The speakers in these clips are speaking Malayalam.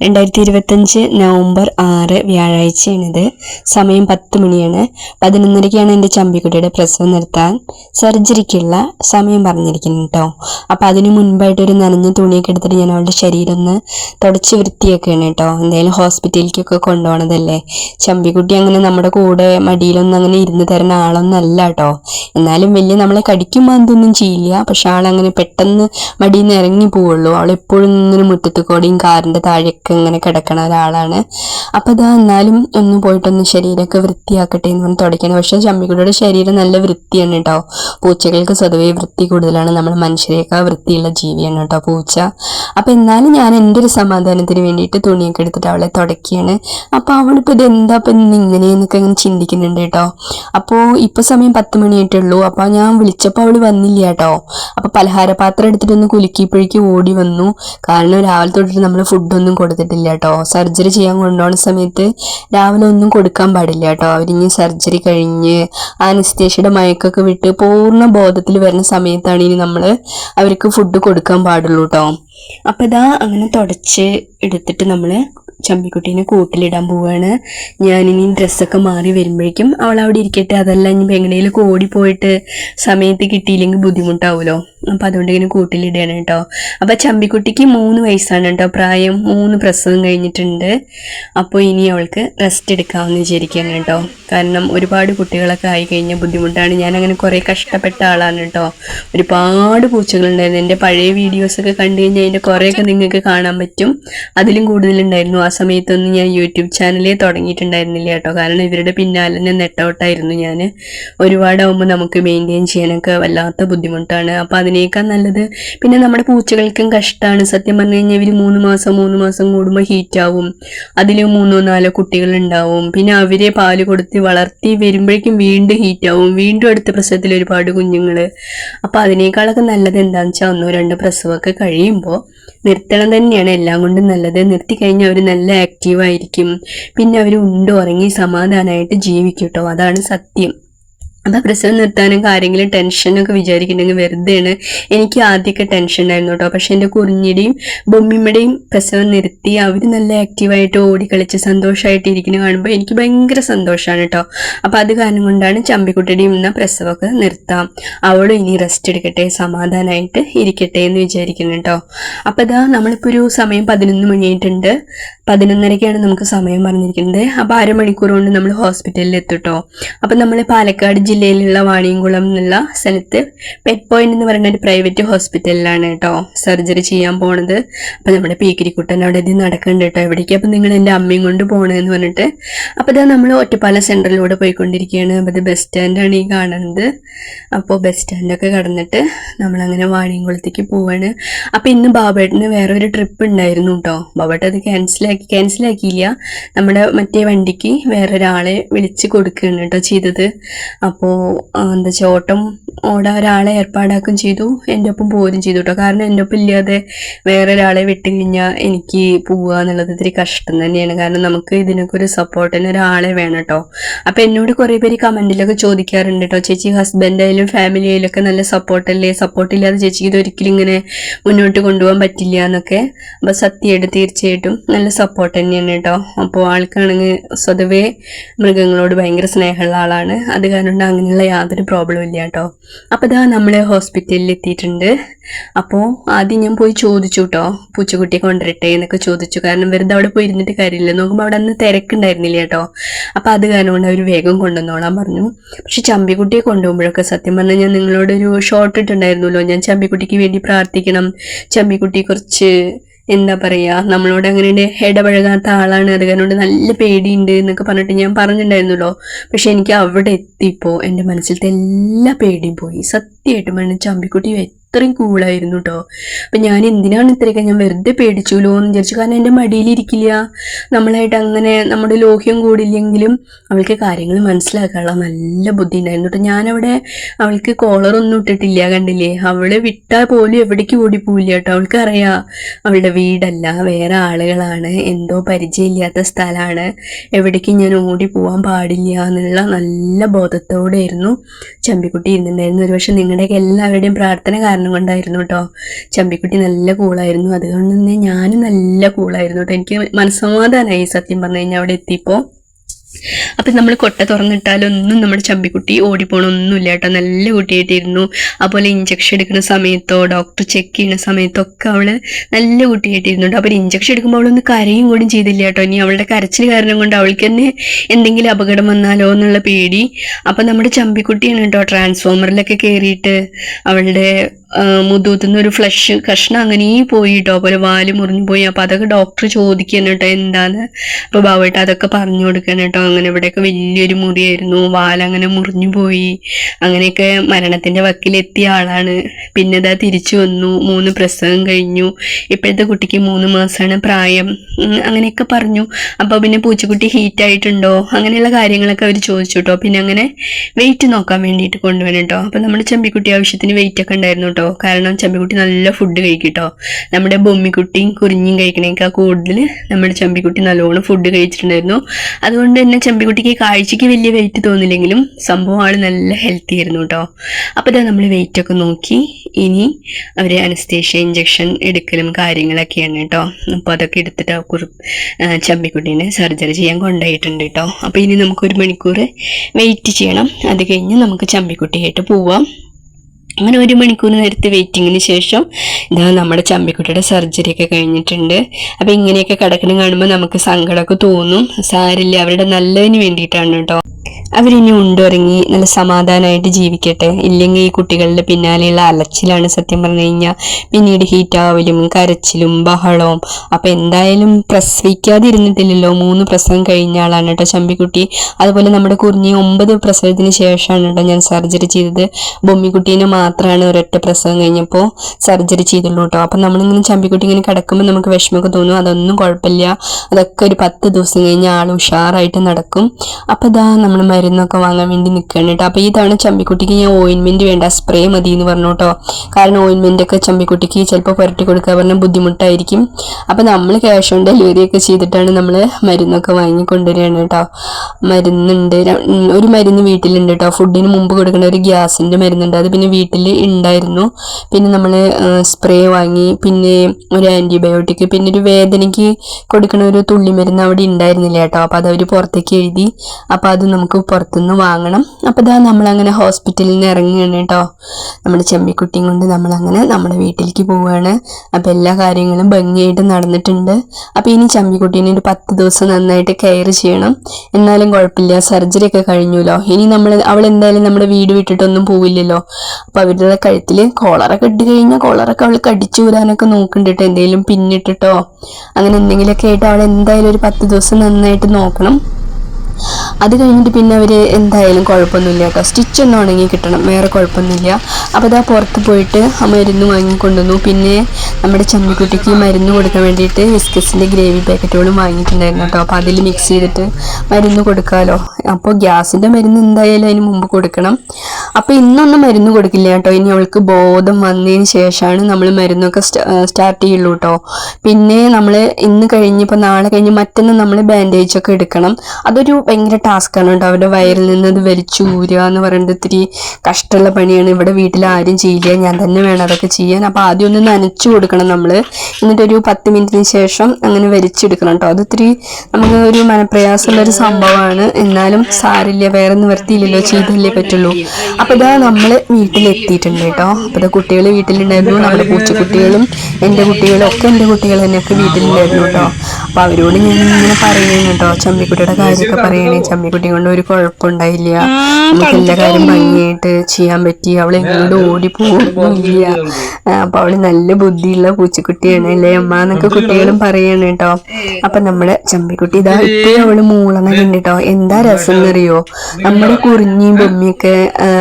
രണ്ടായിരത്തി ഇരുപത്തഞ്ച് നവംബർ ആറ് വ്യാഴാഴ്ചയാണിത്. സമയം പത്ത് മണിയാണ്. പതിനൊന്നരയ്ക്കാണ് എന്റെ ചമ്പിക്കുട്ടിയുടെ പ്രസവം നിർത്താൻ. സർജറിക്കുള്ള സമയം പറഞ്ഞിരിക്കുന്നത് കേട്ടോ അപ്പം അതിന് മുൻപായിട്ട് ഒരു നനഞ്ഞ തുണിയൊക്കെ എടുത്തിട്ട് ഞാൻ അവളുടെ ശരീരം ഒന്ന് തുടച്ച് വൃത്തിയാക്കുകയാണ് കേട്ടോ എന്തായാലും ഹോസ്പിറ്റലിലേക്കൊക്കെ കൊണ്ടുപോകണതല്ലേ ചമ്പിക്കുട്ടി അങ്ങനെ നമ്മുടെ കൂടെ മടിയിലൊന്നും അങ്ങനെ ഇരുന്ന് തരുന്ന ആളൊന്നല്ല കേട്ടോ എന്നാലും വലിയ നമ്മളെ കടിക്കുമ്പോൾ അതൊന്നും ചെയ്യില്ല. പക്ഷെ ആളങ്ങനെ പെട്ടെന്ന് മടിയിൽ നിന്ന് ഇറങ്ങി പോവുള്ളൂ അവളെപ്പോഴും ഇങ്ങനെ മുറ്റത്ത് കൂടിയും കാറിന്റെ താഴെയൊക്കെ ഇങ്ങനെ കിടക്കണ ഒരാളാണ്. അപ്പോൾ അതാ എന്നാലും ഒന്ന് പോയിട്ടൊന്ന് ശരീരമൊക്കെ വൃത്തിയാക്കട്ടെ എന്ന് പറഞ്ഞ് തുടയ്ക്കണം പക്ഷെ ചമ്മിക്കുട്ടിയുടെ ശരീരം നല്ല വൃത്തിയാണ് കേട്ടോ പൂച്ചകൾക്ക് സ്വതവേ വൃത്തി കൂടുതലാണ്. നമ്മൾ മനുഷ്യരെയൊക്കെ വൃത്തിയുള്ള ജീവിയാണ് കേട്ടോ പൂച്ച. അപ്പോൾ എന്നാലും ഞാൻ എന്റെ ഒരു സമാധാനത്തിന് വേണ്ടിയിട്ട് തുണിയൊക്കെ എടുത്തിട്ട് അവളെ തുടക്കിയാണ് അപ്പോൾ അവളിപ്പോൾ ഇത് എന്താ ഇപ്പം ഇന്ന് ഇങ്ങനെയെന്നൊക്കെ ഇങ്ങനെ ചിന്തിക്കുന്നുണ്ട് കേട്ടോ അപ്പോൾ ഇപ്പോൾ സമയം പത്ത് മണിയായിട്ടുള്ളൂ അപ്പോൾ ഞാൻ വിളിച്ചപ്പോൾ അവൾ വന്നില്ല കേട്ടോ അപ്പോൾ പലഹാരപാത്രം എടുത്തിട്ടൊന്ന് കുലുക്കിയപ്പോഴേക്ക് ഓടി വന്നു. കാരണം രാവിലെ തൊട്ടിട്ട് നമ്മൾ ഫുഡൊന്നും കൊടുത്തിട്ടില്ല കേട്ടോ സർജറി ചെയ്യാൻ കൊണ്ടുപോകുന്ന സമയത്ത് രാവിലെ ഒന്നും കൊടുക്കാൻ പാടില്ല കേട്ടോ അവരിഞ്ഞ് സർജറി കഴിഞ്ഞ് അനസ്തേഷ്യയുടെ മയക്കൊക്കെ വിട്ട് പൂർണ ബോധത്തിൽ വരുന്ന സമയത്താണ് ഇനി നമ്മൾ അവർക്ക് ഫുഡ് കൊടുക്കാൻ പാടുള്ളൂ കേട്ടോ അപ്പൊ ഇതാ അങ്ങനെ തുടച്ച് എടുത്തിട്ട് നമ്മൾ ചമ്പിക്കുട്ടീനെ കൂട്ടിലിടാൻ പോവാണ്. ഞാനിനി ഡ്രസ്സൊക്കെ മാറി വരുമ്പോഴേക്കും അവൾ അവിടെ ഇരിക്കട്ടെ അതല്ല ഇനി എങ്ങനെയും പോയിട്ട് സമയത്ത് കിട്ടിയില്ലെങ്കിൽ ബുദ്ധിമുട്ടാവുമല്ലോ അപ്പം അതുകൊണ്ട് ഇങ്ങനെ കൂട്ടിലിടുകയാണ് കേട്ടോ. അപ്പം ചമ്പിക്കുട്ടിക്ക് മൂന്ന് വയസ്സാണ് കേട്ടോ. പ്രായം മൂന്ന് പ്രസവം കഴിഞ്ഞിട്ടുണ്ട്. അപ്പോൾ ഇനി അവൾക്ക് റെസ്റ്റ് എടുക്കാമെന്ന് വിചാരിക്കുകയാണ് കേട്ടോ. കാരണം ഒരുപാട് കുട്ടികളൊക്കെ ആയി കഴിഞ്ഞാൽ ബുദ്ധിമുട്ടാണ്. ഞാൻ അങ്ങനെ കുറേ കഷ്ടപ്പെട്ട ആളാണ് കേട്ടോ. ഒരുപാട് പൂച്ചകളുണ്ടായിരുന്നു എന്റെ പഴയ വീഡിയോസൊക്കെ കണ്ടു കഴിഞ്ഞാൽ അതിന്റെ കുറേയൊക്കെ നിങ്ങൾക്ക് കാണാൻ പറ്റും. അതിലും കൂടുതലുണ്ടായിരുന്നു ആ സമയത്തൊന്നും ഞാൻ യൂട്യൂബ് ചാനലേ തുടങ്ങിയിട്ടുണ്ടായിരുന്നില്ല കേട്ടോ. കാരണം ഇവരുടെ പിന്നാലെ തന്നെ നെട്ടൗട്ടായിരുന്നു ഞാൻ ഒരുപാടാവുമ്പോൾ നമുക്ക് മെയിന്റെയിൻ ചെയ്യാനൊക്കെ വല്ലാത്ത ബുദ്ധിമുട്ടാണ്. അപ്പോൾ അതിനേക്കാൾ നല്ലത് പിന്നെ നമ്മുടെ പൂച്ചകൾക്കും കഷ്ടമാണ് സത്യം പറഞ്ഞു കഴിഞ്ഞാൽ ഇവർ മൂന്ന് മാസം മൂന്ന് മാസം കൂടുമ്പോൾ ഹീറ്റാവും അതിൽ മൂന്നോ നാലോ കുട്ടികൾ ഉണ്ടാവും പിന്നെ അവരെ പാൽ കൊടുത്ത് വളർത്തി വരുമ്പോഴേക്കും വീണ്ടും ഹീറ്റാവും വീണ്ടും അടുത്ത പ്രസവത്തിൽ ഒരുപാട് കുഞ്ഞുങ്ങൾ അപ്പോൾ അതിനേക്കാളൊക്കെ നല്ലത് എന്താണെന്ന് വെച്ചാൽ ഒന്നോ രണ്ടോ പ്രസവമൊക്കെ കഴിയുമ്പോൾ നിർത്തണം തന്നെയാണ്. എല്ലാം കൊണ്ടും നല്ലത്. നിർത്തി കഴിഞ്ഞാൽ അവർ നല്ല ആക്റ്റീവ് ആയിരിക്കും. പിന്നെ അവർ ഉണ്ട്? ഉറങ്ങി സമാധാനമായിട്ട് ജീവിക്കും കേട്ടോ അതാണ് സത്യം. അപ്പം പ്രസവം നിർത്താനും കാര്യങ്ങളും ടെൻഷനൊക്കെ വിചാരിക്കുന്നുണ്ടെങ്കിൽ വെറുതെയാണ് എനിക്ക് ആദ്യമൊക്കെ ടെൻഷൻ ഉണ്ടായിരുന്നു കേട്ടോ പക്ഷെ എന്റെ കുറിഞ്ഞിയുടെയും ബൊമ്മിമ്മയുടെയും പ്രസവം നിർത്തി അവർ നല്ല ആക്റ്റീവായിട്ട് ഓടിക്കളിച്ച് സന്തോഷമായിട്ട് ഇരിക്കുന്ന കാണുമ്പോൾ എനിക്ക് ഭയങ്കര സന്തോഷമാണ് കേട്ടോ അപ്പോൾ അത് കാരണം കൊണ്ടാണ് ചമ്പിക്കുട്ടിയുടെയും ഇന്ന പ്രസവമൊക്കെ നിർത്താം. അവളും ഇനി റെസ്റ്റ് എടുക്കട്ടെ സമാധാനമായിട്ട് ഇരിക്കട്ടെ എന്ന് വിചാരിക്കുന്നു കേട്ടോ അപ്പോൾ ഇതാ നമ്മളിപ്പോൾ ഒരു സമയം പതിനൊന്ന് മണിയായിട്ടുണ്ട് പതിനൊന്നരയ്ക്കാണ് നമുക്ക് സമയം പറഞ്ഞിരിക്കുന്നത്. അപ്പോൾ അരമണിക്കൂർ കൊണ്ട് നമ്മൾ ഹോസ്പിറ്റലിൽ എത്തുട്ടോ. അപ്പോൾ അപ്പം നമ്മൾ പാലക്കാട് ജില്ലയിലുള്ള വാണിയംകുളം എന്നുള്ള സ്ഥലത്ത് പെറ്റ് പോയിന്റ് എന്ന് പറയുന്ന ഒരു പ്രൈവറ്റ് ഹോസ്പിറ്റലിലാണ് കേട്ടോ സർജറി ചെയ്യാൻ പോണത്. അപ്പം നമ്മുടെ പീക്കിരിക്കുട്ടൻ അവിടെ ഇത് നടക്കുന്നുണ്ട് കേട്ടോ എവിടേക്ക് അപ്പം നിങ്ങൾ എന്റെ അമ്മയും കൊണ്ട് പോകണമെന്ന് പറഞ്ഞിട്ട്. അപ്പോൾ ഇതാ നമ്മൾ ഒറ്റപ്പാല സെന്ററിലൂടെ പോയിക്കൊണ്ടിരിക്കുകയാണ്. അപ്പോൾ ഇത് ബസ് സ്റ്റാൻഡാണ് ഈ കാണുന്നത്. അപ്പോൾ ബസ് സ്റ്റാൻഡൊക്കെ കടന്നിട്ട് നമ്മളങ്ങനെ വാണിയംകുളത്തേക്ക് പോവാണ്. അപ്പോൾ ഇന്ന് ബാബേട്ടന് വേറെ ഒരു ട്രിപ്പ് ഉണ്ടായിരുന്നു കേട്ടോ. ബാബേട്ട് അത് ക്യാൻസലാക്കി ക്യാൻസലാക്കിയില്ല നമ്മുടെ മറ്റേ വണ്ടിക്ക് വേറൊരാളെ വിളിച്ച് കൊടുക്കുകയാണ് കേട്ടോ ചെയ്തത്. അപ്പോൾ എന്താ വെച്ചാൽ ഓട്ടം ഓടാൻ ഒരാളെ ഏർപ്പാടാക്കുകയും ചെയ്തു. എന്റെ ഒപ്പം പോരും ചെയ്തു കേട്ടോ. കാരണം എന്റെ ഒപ്പം ഇല്ലാതെ വേറെ ഒരാളെ വിട്ട് കഴിഞ്ഞാൽ എനിക്ക് പോവുക എന്നുള്ളത് ഇത്തിരി കഷ്ടം തന്നെയാണ്. കാരണം നമുക്ക് ഇതിനൊക്കെ ഒരു സപ്പോർട്ടിന് ഒരാളെ വേണം കേട്ടോ. അപ്പോൾ എന്നോട് കുറേ പേര് കമന്റിലൊക്കെ ചോദിക്കാറുണ്ട് കേട്ടോ. ചേച്ചി ഹസ്ബൻഡ് ആയാലും ഫാമിലി ആയാലും നല്ല സപ്പോർട്ടല്ലേ സപ്പോർട്ട് ഇല്ലാതെ ചേച്ചിക്ക് ഇത് ഒരിക്കലും ഇങ്ങനെ മുന്നോട്ട് കൊണ്ടുപോകാൻ പറ്റില്ല എന്നൊക്കെ. അപ്പോൾ സത്യമായിട്ട് തീർച്ചയായിട്ടും നല്ല സപ്പോർട്ട് തന്നെയാണ് കേട്ടോ അപ്പോൾ ആൾക്കാണെങ്കിൽ സ്വതവേ മൃഗങ്ങളോട് ഭയങ്കര സ്നേഹമുള്ള ആളാണ്. അത് കാരണം അങ്ങനെയുള്ള യാതൊരു പ്രോബ്ലം ഇല്ല കേട്ടോ അപ്പോൾ ഇതാ നമ്മൾ ഹോസ്പിറ്റലിൽ എത്തിയിട്ടുണ്ട്. അപ്പോൾ ആദ്യം ഞാൻ പോയി ചോദിച്ചു കേട്ടോ പൂച്ചക്കുട്ടിയെ കൊണ്ടുവരട്ടെ എന്നൊക്കെ ചോദിച്ചു. കാരണം വെറുതെ അവിടെ പോയി ഇരുന്നിട്ട് കാര്യമില്ല. നോക്കുമ്പോൾ അവിടെ അന്ന് തിരക്കുണ്ടായിരുന്നില്ല കേട്ടോ അപ്പോൾ അത് കാരണം കൊണ്ട് അവർ വേഗം കൊണ്ടുവന്നോളാൻ പറഞ്ഞു. പക്ഷെ ചമ്പിക്കുട്ടിയെ കൊണ്ടുപോകുമ്പോഴൊക്കെ സത്യം പറഞ്ഞാൽ ഞാൻ നിങ്ങളോടൊരു ഷോർട്ട് ഇട്ടുണ്ടായിരുന്നല്ലോ. ഞാൻ ചമ്പിക്കുട്ടിക്ക് വേണ്ടി പ്രാർത്ഥിക്കണം. ചമ്പിക്കുട്ടി കുറച്ച് എന്താ പറയുക നമ്മളോട് അങ്ങനെ ഇടപഴകാത്ത ആളാണ് അത് നല്ല പേടിയുണ്ട് എന്നൊക്കെ പറഞ്ഞിട്ട് ഞാൻ പറഞ്ഞിട്ടുണ്ടായിരുന്നല്ലോ. പക്ഷെ എനിക്ക് അവിടെ എത്തിയപ്പോൾ എന്റെ മനസ്സിലത്തെ എല്ലാ പേടിയും പോയി. സത്യമായിട്ടും പറഞ്ഞ ചമ്പിക്കുട്ടി അത്രയും കൂളായിരുന്നു കേട്ടോ അപ്പം ഞാൻ എന്തിനാണ് ഇത്രയൊക്കെ ഞാൻ വെറുതെ പേടിച്ചുല്ലോ എന്ന് വിചാരിച്ചു. കാരണം എന്റെ മടിയിലിരിക്കില്ല. നമ്മളായിട്ട് അങ്ങനെ നമ്മുടെ ലോഹ്യം കൂടില്ലെങ്കിലും അവൾക്ക് കാര്യങ്ങൾ മനസ്സിലാക്കാനുള്ള നല്ല ബുദ്ധി ഉണ്ടായിരുന്നു കേട്ടോ ഞാനവിടെ അവൾക്ക് കോളറൊന്നും ഇട്ടിട്ടില്ല കണ്ടില്ലേ? അവളെ വിട്ടാൽ പോലും എവിടേക്ക് ഓടിപ്പോവില്ല കേട്ടോ അവൾക്ക് അറിയാം അവളുടെ വീടല്ല വേറെ ആളുകളാണ് എന്തോ പരിചയമില്ലാത്ത സ്ഥലമാണ്. എവിടേക്ക് ഞാൻ ഓടി പോകാൻ പാടില്ല എന്നുള്ള നല്ല ബോധത്തോടെയായിരുന്നു ചമ്പിക്കുട്ടി ഇരുന്നുണ്ടായിരുന്നു ഒരുപക്ഷെ നിങ്ങളുടെയൊക്കെ എല്ലാവരുടെയും പ്രാർത്ഥന കാരണം കാരണം കൊണ്ടായിരുന്നു കേട്ടോ. ചമ്പിക്കുട്ടി നല്ല കൂളായിരുന്നു അതുകൊണ്ട് തന്നെ ഞാനും നല്ല കൂളായിരുന്നു കേട്ടോ. എനിക്ക് മനസ്സമാധാനമായി സത്യം പറഞ്ഞു കഴിഞ്ഞാൽ അവിടെ എത്തിയപ്പോൾ അപ്പം നമ്മൾ കൊട്ട തുറന്നിട്ടാലൊന്നും നമ്മുടെ ചമ്പിക്കുട്ടി ഓടിപ്പോണൊന്നുമില്ല കേട്ടോ. നല്ല കുട്ടിയായിട്ടിരുന്നു. അതുപോലെ ഇഞ്ചക്ഷൻ എടുക്കുന്ന സമയത്തോ ഡോക്ടർ ചെക്ക് ചെയ്യുന്ന സമയത്തോ ഒക്കെ അവൾ നല്ല കുട്ടിയായിട്ടിരുന്നു കേട്ടോ. അപ്പോൾ ഇഞ്ചക്ഷൻ എടുക്കുമ്പോൾ അവളൊന്നും കരയും കൂടി ചെയ്തില്ല കേട്ടോ. ഇനി അവളുടെ കരച്ചിൽ കാരണം കൊണ്ട് അവൾക്ക് തന്നെ എന്തെങ്കിലും അപകടം വന്നാലോ എന്നുള്ള പേടി. അപ്പം നമ്മുടെ ചമ്പിക്കുട്ടിയാണ് കേട്ടോ ട്രാൻസ്ഫോമറിലൊക്കെ കയറിയിട്ട് അവളുടെ മുതൂത്തുന്ന ഒരു ഫ്ലഷ് കഷ്ണം അങ്ങനെ പോയി കേട്ടോ പോലെ വാൽ മുറിഞ്ഞു പോയി. അപ്പോൾ അതൊക്കെ ഡോക്ടർ ചോദിക്കണം കേട്ടോ എന്താന്ന്. അപ്പോൾ ബാബേട്ട അതൊക്കെ പറഞ്ഞു കൊടുക്കണം കേട്ടോ അങ്ങനെ ഇവിടെയൊക്കെ വലിയൊരു മുറിയായിരുന്നു. വാലങ്ങനെ മുറിഞ്ഞു പോയി. അങ്ങനെയൊക്കെ മരണത്തിന്റെ വക്കിലെത്തിയ ആളാണ്. പിന്നെ ഇതാ തിരിച്ചു വന്നു. മൂന്ന് പ്രസവം കഴിഞ്ഞു. ഇപ്പോഴത്തെ കുട്ടിക്ക് മൂന്ന് മാസമാണ് പ്രായം. അങ്ങനെയൊക്കെ പറഞ്ഞു. അപ്പോൾ പിന്നെ പൂച്ചക്കുട്ടി ഹീറ്റ് ആയിട്ടുണ്ടോ? അങ്ങനെയുള്ള കാര്യങ്ങളൊക്കെ അവർ ചോദിച്ചു കേട്ടോ പിന്നെ അങ്ങനെ വെയിറ്റ് നോക്കാൻ വേണ്ടിയിട്ട് കൊണ്ടുവരണം കേട്ടോ അപ്പോൾ നമ്മുടെ ചെമ്പിക്കുട്ടി ആവശ്യത്തിന് വെയിറ്റ് ഒക്കെ ഉണ്ടായിരുന്നു കേട്ടോ. കാരണം ചെമ്പിക്കുട്ടി നല്ല ഫുഡ് കഴിക്കും കേട്ടോ നമ്മുടെ ബൊമ്മിക്കുട്ടിയും കുരിഞ്ഞും കഴിക്കണേക്കാൾ കൂടുതൽ നമ്മുടെ ചെമ്പിക്കുട്ടി നല്ലോണം ഫുഡ് കഴിച്ചിട്ടുണ്ടായിരുന്നു. അതുകൊണ്ട് തന്നെ ചെമ്പിക്കുട്ടിക്ക് കാഴ്ചയ്ക്ക് വലിയ വെയിറ്റ് തോന്നില്ലെങ്കിലും സംഭവം ആൾ നല്ല ഹെൽത്തി ആയിരുന്നു കേട്ടോ. അപ്പോൾ ഇതാ നമ്മൾ വെയിറ്റ് ഒക്കെ നോക്കി. ഇനി അവർ അനസ്തേഷ്യ ഇഞ്ചക്ഷൻ എടുക്കലും കാര്യങ്ങളൊക്കെയാണ് കേട്ടോ. അപ്പോൾ അതൊക്കെ എടുത്തിട്ട് കുറു ചമ്പിക്കുട്ടീനെ സർജറി ചെയ്യാൻ കൊണ്ടുപോയിട്ടുണ്ട് കേട്ടോ. അപ്പോൾ ഇനി നമുക്കൊരു മണിക്കൂർ വെയിറ്റ് ചെയ്യണം. അത് കഴിഞ്ഞ് നമുക്ക് ചമ്പിക്കുട്ടിയായിട്ട് പോവാം. അങ്ങനെ ഒരു മണിക്കൂർ നേരത്തെ വെയിറ്റിങ്ങിന് ശേഷം ഇതാ നമ്മുടെ ചമ്പിക്കുട്ടിയുടെ സർജറി ഒക്കെ കഴിഞ്ഞിട്ടുണ്ട്. അപ്പം ഇങ്ങനെയൊക്കെ കിടക്കണം കാണുമ്പോൾ നമുക്ക് സങ്കടമൊക്കെ തോന്നും. സാരില്ല അവരുടെ നല്ലതിന് വേണ്ടിയിട്ടാണ് കേട്ടോ. അവരിനി ഉണ്ടുറങ്ങി നല്ല സമാധാനമായിട്ട് ജീവിക്കട്ടെ. ഇല്ലെങ്കിൽ ഈ കുട്ടികളുടെ പിന്നാലെയുള്ള അലച്ചിലാണ് സത്യം പറഞ്ഞു കഴിഞ്ഞാൽ പിന്നീട് ഹീറ്റാവലും കരച്ചിലും ബഹളവും. അപ്പം എന്തായാലും പ്രസവിക്കാതിരുന്നിട്ടില്ലല്ലോ. മൂന്ന് പ്രസവം കഴിഞ്ഞ ആളാണ് കേട്ടോ ചമ്പിക്കുട്ടി അതുപോലെ നമ്മുടെ കുറിഞ്ഞി ഒമ്പത് പ്രസവത്തിന് ശേഷമാണ് കേട്ടോ ഞാൻ സർജറി ചെയ്തത്. ബൊമ്മിക്കുട്ടീനെ മാത്രമാണ് ഒരൊറ്റ പ്രസവം കഴിഞ്ഞപ്പോൾ സർജറി ചെയ്തുള്ളൂ കേട്ടോ അപ്പം നമ്മളിങ്ങനെ ചമ്പിക്കുട്ടി ഇങ്ങനെ കിടക്കുമ്പോൾ നമുക്ക് വിഷമമൊക്കെ തോന്നും. അതൊന്നും കുഴപ്പമില്ല. അതൊക്കെ ഒരു പത്ത് ദിവസം കഴിഞ്ഞ് ആൾ ഉഷാറായിട്ട് നടക്കും. അപ്പോൾ ഇതാ നമ്മൾ മരുന്നൊക്കെ വാങ്ങാൻ വേണ്ടി നിൽക്കുകയാണ് കേട്ടോ അപ്പോൾ ഈ തവണ ചമ്പിക്കുട്ടിക്ക് ഞാൻ ഓയിൻമെന്റ് വേണ്ട. സ്പ്രേ മതി എന്ന് പറഞ്ഞു കേട്ടോ കാരണം ഓയിൻമെന്റ് ഒക്കെ ചമ്പിക്കുട്ടിക്ക് ചിലപ്പോൾ പുരട്ടി കൊടുക്കുക പറഞ്ഞാൽ ബുദ്ധിമുട്ടായിരിക്കും. അപ്പോൾ നമ്മൾ ക്യാഷ് ഓൺ ഡെലിവറി ഒക്കെ ചെയ്തിട്ടാണ് നമ്മൾ മരുന്നൊക്കെ വാങ്ങി കൊണ്ടുവരികയാണ് കേട്ടോ മരുന്നുണ്ട്. ഒരു മരുന്ന് വീട്ടിലുണ്ട് കേട്ടോ ഫുഡിന് മുമ്പ് കൊടുക്കുന്ന ഒരു ഗ്യാസിന്റെ മരുന്നുണ്ട്. അത് പിന്നെ വീട്ടിൽ ഉണ്ടായിരുന്നു പിന്നെ നമ്മൾ സ്പ്രേ വാങ്ങി. പിന്നെ ഒരു ആന്റിബയോട്ടിക് പിന്നെ ഒരു വേദനയ്ക്ക് കൊടുക്കുന്ന ഒരു തുള്ളി മരുന്ന് അവിടെ ഉണ്ടായിരുന്നില്ല കേട്ടോ. അപ്പോൾ അതവർ പുറത്തേക്ക് എഴുതി. അപ്പോൾ അത് നമുക്ക് പുറത്തുനിന്ന് വാങ്ങണം. അപ്പോൾ ഇതാ നമ്മളങ്ങനെ ഹോസ്പിറ്റലിൽ നിന്ന് ഇറങ്ങുകയാണ് കേട്ടോ. നമ്മുടെ ചെമ്മിക്കുട്ടിയും കൊണ്ട് നമ്മളങ്ങനെ നമ്മുടെ വീട്ടിലേക്ക് പോവുകയാണ് അപ്പോൾ എല്ലാ കാര്യങ്ങളും ഭംഗിയായിട്ട് നടന്നിട്ടുണ്ട്. അപ്പോൾ ഇനി ചമ്മിക്കുട്ടീനെ ഒരു പത്ത് ദിവസം നന്നായിട്ട് കെയർ ചെയ്യണം. എന്നാലും കുഴപ്പമില്ല സർജറി ഒക്കെ കഴിഞ്ഞല്ലോ. ഇനി നമ്മൾ അവൾ എന്തായാലും നമ്മുടെ വീട് വിട്ടിട്ടൊന്നും പോവില്ലല്ലോ. അപ്പോൾ അവരുടെ കഴുത്തിൽ കോളറൊക്കെ ഇട്ട് കഴിഞ്ഞാൽ കോളറൊക്കെ അവൾ കടിച്ചു വരാനൊക്കെ നോക്കുന്നുണ്ട് എന്തെങ്കിലും പിന്നിട്ടിട്ടോ അങ്ങനെ എന്തെങ്കിലുമൊക്കെ ആയിട്ട് അവൾ എന്തായാലും ഒരു പത്ത് ദിവസം നന്നായിട്ട് നോക്കണം. അത് കഴിഞ്ഞിട്ട് പിന്നെ അവർ എന്തായാലും കുഴപ്പമൊന്നുമില്ല കേട്ടോ സ്റ്റിച്ച് ഒന്നും ഉണങ്ങി കിട്ടണം. വേറെ കുഴപ്പമൊന്നുമില്ല. അപ്പോൾ അതാ പുറത്ത് പോയിട്ട് ആ മരുന്ന് വാങ്ങിക്കൊണ്ടുവന്നു. പിന്നെ നമ്മുടെ ചമ്മിക്കുട്ടിക്ക് മരുന്ന് കൊടുക്കാൻ വേണ്ടിയിട്ട് വിസ്കസിന്റെ ഗ്രേവി പാക്കറ്റുകളും വാങ്ങിയിട്ടുണ്ടായിരുന്നു കേട്ടോ അപ്പോൾ അതിൽ മിക്സ് ചെയ്തിട്ട് മരുന്ന് കൊടുക്കാമല്ലോ അപ്പോൾ ഗ്യാസിന്റെ മരുന്ന് എന്തായാലും അതിന് മുമ്പ് കൊടുക്കണം. അപ്പോൾ ഇന്നൊന്നും മരുന്ന് കൊടുക്കില്ല കേട്ടോ. ഇനി അവൾക്ക് ബോധം വന്നതിന് ശേഷമാണ് നമ്മൾ മരുന്നൊക്കെ സ്റ്റാർട്ട് ചെയ്യുള്ളൂ കേട്ടോ പിന്നെ നമ്മൾ ഇന്ന് കഴിഞ്ഞ് ഇപ്പോൾ നാളെ കഴിഞ്ഞ് മറ്റൊന്ന് നമ്മൾ ബാൻഡേജ് ഒക്കെ എടുക്കണം. അതൊരു ഭയങ്കര ആണ് കേട്ടോ അവരുടെ വയറിൽ നിന്ന് അത് വലിച്ചു ഊരുക എന്ന് പറയുന്നത് ഇത്തിരി കഷ്ടമുള്ള പണിയാണ്. ഇവിടെ വീട്ടിൽ ആരും ചെയ്യില്ല. ഞാൻ തന്നെ വേണം അതൊക്കെ ചെയ്യാൻ. അപ്പോൾ ആദ്യം ഒന്ന് നനച്ചു കൊടുക്കണം നമ്മൾ എന്നിട്ടൊരു പത്ത് മിനിറ്റിന് ശേഷം അങ്ങനെ വലിച്ചെടുക്കണം കേട്ടോ അത് ഇത്തിരി നമുക്ക് ഒരു മനപ്രയാസമുള്ള ഒരു സംഭവമാണ്. എന്നാലും സാരില്ല വേറെ നിവർത്തിയില്ലല്ലോ ചെയ്തല്ലേ പറ്റുള്ളൂ. അപ്പോൾ ഇതാ നമ്മൾ വീട്ടിലെത്തിയിട്ടുണ്ട് കേട്ടോ. അപ്പോൾ കുട്ടികൾ വീട്ടിലുണ്ടായിരുന്നു. നമ്മുടെ പൂച്ചക്കുട്ടികളും എന്റെ കുട്ടികളും ഒക്കെ എന്റെ കുട്ടികൾ തന്നെയൊക്കെ വീട്ടിലുണ്ടായിരുന്നു കേട്ടോ. അപ്പോൾ അവരോട് ഞാൻ ഇങ്ങനെ പറയുന്നു കേട്ടോ. ചമ്മിക്കുട്ടിയുടെ കാര്യമൊക്കെ പറയണേ. ചമ്മിക്കുട്ടി കൊണ്ട് ഒരു കുഴപ്പമുണ്ടായില്ല. നമുക്ക് എല്ലാ കാര്യം ഭംഗിയായിട്ട് ചെയ്യാൻ പറ്റി. അവൾ എങ്ങോട്ട് ഓടിപ്പോകില്ല അപ്പോൾ അവൾ നല്ല ബുദ്ധിയുള്ള പൂച്ചക്കുട്ടിയാണ് അല്ലേ? അമ്മ എന്നൊക്കെ കുട്ടികളും പറയാണ് കേട്ടോ. അപ്പൊ നമ്മുടെ ചമ്പിക്കുട്ടി ഇതാ ഇപ്പോഴും അവൾ മൂളണുണ്ട് കേട്ടോ എന്താ രസം എന്നറിയോ? നമ്മുടെ കുറിഞ്ഞിയും ബൊമ്മിയൊക്കെ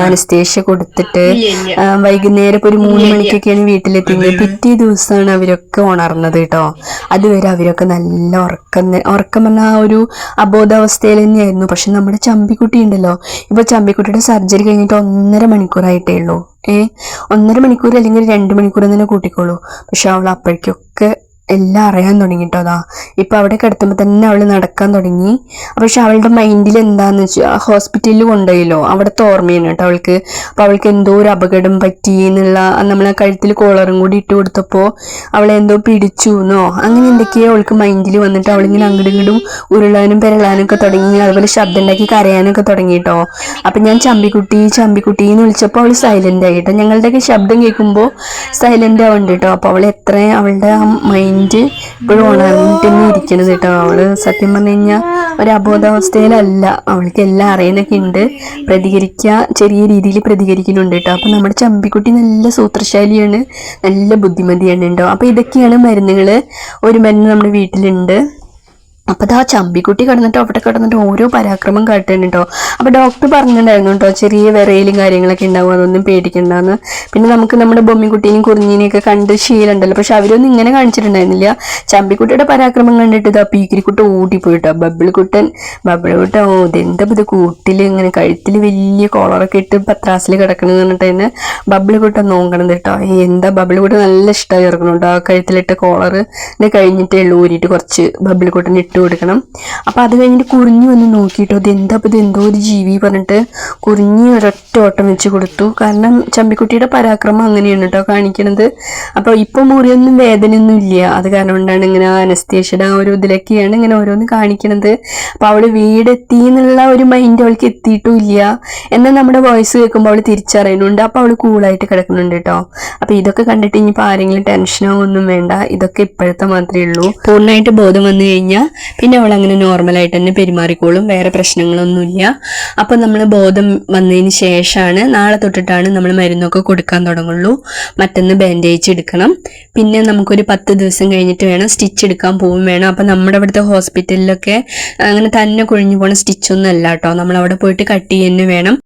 അനസ്തേഷ്യ കൊടുത്തിട്ട് വൈകുന്നേരം ഇപ്പൊ ഒരു മൂന്ന് മണിക്കൊക്കെയാണ് വീട്ടിലെത്തിയത്. പിറ്റേ ദിവസമാണ് അവരൊക്കെ ഉണർന്നത് കേട്ടോ. അതുവരെ അവരൊക്കെ നല്ല ഉറക്കം ഉറക്കം പറഞ്ഞ ആ ഒരു അബോധാവസ്ഥയിൽ തന്നെയായിരുന്നു. പക്ഷെ നമ്മുടെ ചമ്പിക്കുട്ടി ഉണ്ടല്ലോ. ഇപ്പൊ ചമ്പിക്കുട്ടിയുടെ സർജറി കഴിഞ്ഞിട്ട് ഒന്നര മണിക്കൂറായിട്ടേ ഉള്ളൂ. ഏ? ഒന്നര മണിക്കൂർ അല്ലെങ്കിൽ രണ്ട് മണിക്കൂർ തന്നെ കൂട്ടിക്കോളൂ. പക്ഷെ അവൾ അപ്പോഴേക്കൊക്കെ എല്ലാം അറിയാൻ തുടങ്ങി കേട്ടോ അതാ ഇപ്പം അവിടെ കിടത്തുമ്പോൾ തന്നെ അവൾ നടക്കാൻ തുടങ്ങി. പക്ഷെ അവളുടെ മൈൻഡിൽ എന്താണെന്ന് വെച്ചാൽ ഹോസ്പിറ്റലിൽ കൊണ്ടുപോയല്ലോ. അവിടുത്തെ ഓർമ്മയാണ് കേട്ടോ അവൾക്ക്. അപ്പോൾ അവൾക്ക് എന്തോ ഒരു അപകടം പറ്റി എന്നുള്ള നമ്മളെ കഴുത്തിൽ കോളറും കൂടി ഇട്ട് കൊടുത്തപ്പോൾ അവളെ എന്തോ പിടിച്ചു എന്നോ അങ്ങനെ എന്തൊക്കെയോ അവൾക്ക് മൈൻഡിൽ വന്നിട്ട് അവളിങ്ങനെ അങ്ങോട്ടും ഇങ്ങോട്ടും ഉരുളാനും പെരളാനും ഒക്കെ തുടങ്ങി അതുപോലെ ശബ്ദം ഉണ്ടാക്കി കരയാനൊക്കെ തുടങ്ങി കേട്ടോ. അപ്പം ഞാൻ ചമ്പിക്കുട്ടി ചമ്പിക്കുട്ടി എന്ന് വിളിച്ചപ്പോൾ അവൾ സൈലന്റ് ആയി കേട്ടോ. ഞങ്ങളുടെയൊക്കെ ശബ്ദം കേൾക്കുമ്പോൾ സൈലന്റ് ആവുന്നുണ്ട് കേട്ടോ. അപ്പോൾ അവൾ എത്ര അവളുടെ ആ മൈൻഡ് ഇപ്പോഴും ഉണർന്നിട്ട് തന്നെ ഇരിക്കണത് കേട്ടോ. അവൾ സത്യം പറഞ്ഞു കഴിഞ്ഞാൽ ഒരു അബോധാവസ്ഥയിലല്ല അവൾക്ക് എല്ലാം അറിയുന്നൊക്കെ ഉണ്ട്. പ്രതികരിക്കുക ചെറിയ രീതിയിൽ പ്രതികരിക്കുന്നുണ്ട് കേട്ടോ. അപ്പം നമ്മുടെ ചമ്പിക്കുട്ടി നല്ല സൂത്രശാലിയാണ്. നല്ല ബുദ്ധിമതിയാണ് കേട്ടോ. അപ്പോൾ ഇതൊക്കെയാണ് മരുന്നുകൾ ഒരു മരുന്ന് നമ്മുടെ വീട്ടിലുണ്ട്. അപ്പൊ ആ ചമ്പിക്കുട്ടി കിടന്നിട്ട് അവിടെ കിടന്നിട്ട് ഓരോ പരാക്രമം കാട്ടുന്നുണ്ടോ അപ്പോൾ അപ്പൊ ഡോക്ടർ പറഞ്ഞിട്ടുണ്ടായിരുന്നു കേട്ടോ ചെറിയ വിറയിലും കാര്യങ്ങളൊക്കെ ഉണ്ടാവും അതൊന്നും പേടിക്കണ്ടെന്ന്. പിന്നെ നമുക്ക് നമ്മുടെ ബൊമ്മിക്കുട്ടീനെയും കുറിഞ്ഞിനെയൊക്കെ കണ്ട് ശീലമുണ്ടല്ലോ പക്ഷെ അവരൊന്നും ഇങ്ങനെ കാണിച്ചിട്ടുണ്ടായിരുന്നില്ല. ചമ്പിക്കുട്ടിയുടെ പരാക്രമം കണ്ടിട്ട് ഇതാ പീക്കിരിക്കുട്ട ഓടിപ്പോയിട്ടോ ബബിൾക്കുട്ടൻ ബബിൾക്കുട്ടൻ ഓ ഇതെന്താ ഇത് കൂട്ടിൽ ഇങ്ങനെ കഴുത്തിൽ വലിയ കോളറൊക്കെ ഇട്ട് പത്രാസിൽ കിടക്കണെന്ന് പറഞ്ഞിട്ട് തന്നെ ബബിൾക്കുട്ടൻ നോക്കണം കേട്ടോ. എന്താ ബബിൾക്കുട്ടൻ നല്ല ഇഷ്ടമായി ഇറക്കണം കേട്ടോ ആ കഴുത്തിലിട്ട കോളർ കഴിഞ്ഞിട്ടേ ഉള്ളൂ ഊരിയിട്ട് കുറച്ച് ബബിൾക്കുട്ടൻ ഇട്ട്. കൊടുക്കണം. അപ്പോൾ അത് കഴിഞ്ഞിട്ട് കുറിഞ്ഞു വന്ന് നോക്കിയിട്ടോ ഇത് എന്താ ഇപ്പൊ ഇത് എന്തോ ഒരു ജീവി പറഞ്ഞിട്ട് കുറിഞ്ഞി ഒരൊറ്റ ഓട്ടം വെച്ച് കൊടുത്തു. കാരണം ചമ്പിക്കുട്ടിയുടെ പരാക്രമം അങ്ങനെയാണ് കേട്ടോ കാണിക്കണത്. അപ്പോൾ ഇപ്പോൾ മുറിയൊന്നും വേദനയൊന്നും ഇല്ല. അത് കാരണം കൊണ്ടാണ് ഇങ്ങനെ അനസ്തേഷ്യയുടെ ആ ഒരു ഇതിലൊക്കെയാണ് ഇങ്ങനെ ഓരോന്ന് കാണിക്കണത്. അപ്പോൾ അവൾ വീടെത്തി എന്നുള്ള ഒരു മൈൻഡ് അവൾക്ക് എത്തിയിട്ടും ഇല്ല. എന്നാൽ നമ്മുടെ വോയിസ് കേൾക്കുമ്പോൾ അവൾ തിരിച്ചറിയുന്നുണ്ട്. അപ്പോൾ അവൾ കൂളായിട്ട് കിടക്കുന്നുണ്ട് കേട്ടോ അപ്പോൾ ഇതൊക്കെ കണ്ടിട്ട് ഇനിയിപ്പോൾ ആരെങ്കിലും ടെൻഷനോ ഒന്നും വേണ്ട. ഇതൊക്കെ ഇപ്പോഴത്തെ മാത്രമേ ഉള്ളൂ. പൂർണമായിട്ട് ബോധം വന്നു കഴിഞ്ഞാൽ പിന്നെ അവൾ അങ്ങനെ നോർമലായിട്ട് തന്നെ പെരുമാറിക്കോളും. വേറെ പ്രശ്നങ്ങളൊന്നുമില്ല. അപ്പം നമ്മൾ ബോധം വന്നതിന് ശേഷമാണ് നാളെ തൊട്ടിട്ടാണ് നമ്മൾ മരുന്നൊക്കെ കൊടുക്കാൻ തുടങ്ങുള്ളൂ. മറ്റൊന്ന് ബാൻഡേജ് എടുക്കണം. പിന്നെ നമുക്കൊരു പത്ത് ദിവസം കഴിഞ്ഞിട്ട് വേണം സ്റ്റിച്ച് എടുക്കാൻ പോവും വേണം. അപ്പം നമ്മുടെ അവിടുത്തെ ഹോസ്പിറ്റലിലൊക്കെ അങ്ങനെ തന്നെ കുഴിഞ്ഞു പോണ സ്റ്റിച്ചൊന്നും അല്ല കേട്ടോ. നമ്മൾ അവിടെ പോയിട്ട് കട്ട് ചെയ്യുന്നു വേണം.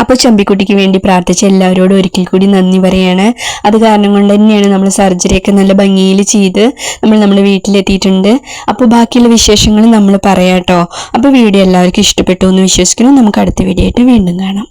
അപ്പോൾ ചമ്പിക്കുട്ടിക്ക് വേണ്ടി പ്രാർത്ഥിച്ച എല്ലാവരോടും ഒരിക്കൽ കൂടി നന്ദി പറയാണ്. അത് കാരണം കൊണ്ട് തന്നെയാണ് നമ്മൾ സർജറിയൊക്കെ നല്ല ഭംഗിയിൽ ചെയ്ത് നമ്മൾ നമ്മുടെ വീട്ടിലെത്തിയിട്ടുണ്ട്. അപ്പോൾ ബാക്കിയുള്ള വിശേഷങ്ങൾ നമ്മൾ പറയാം കേട്ടോ അപ്പോൾ വീഡിയോ എല്ലാവർക്കും ഇഷ്ടപ്പെട്ടു എന്ന് വിശ്വസിക്കുന്നു. നമുക്ക് അടുത്ത വീഡിയോ ആയിട്ട് വീണ്ടും കാണാം.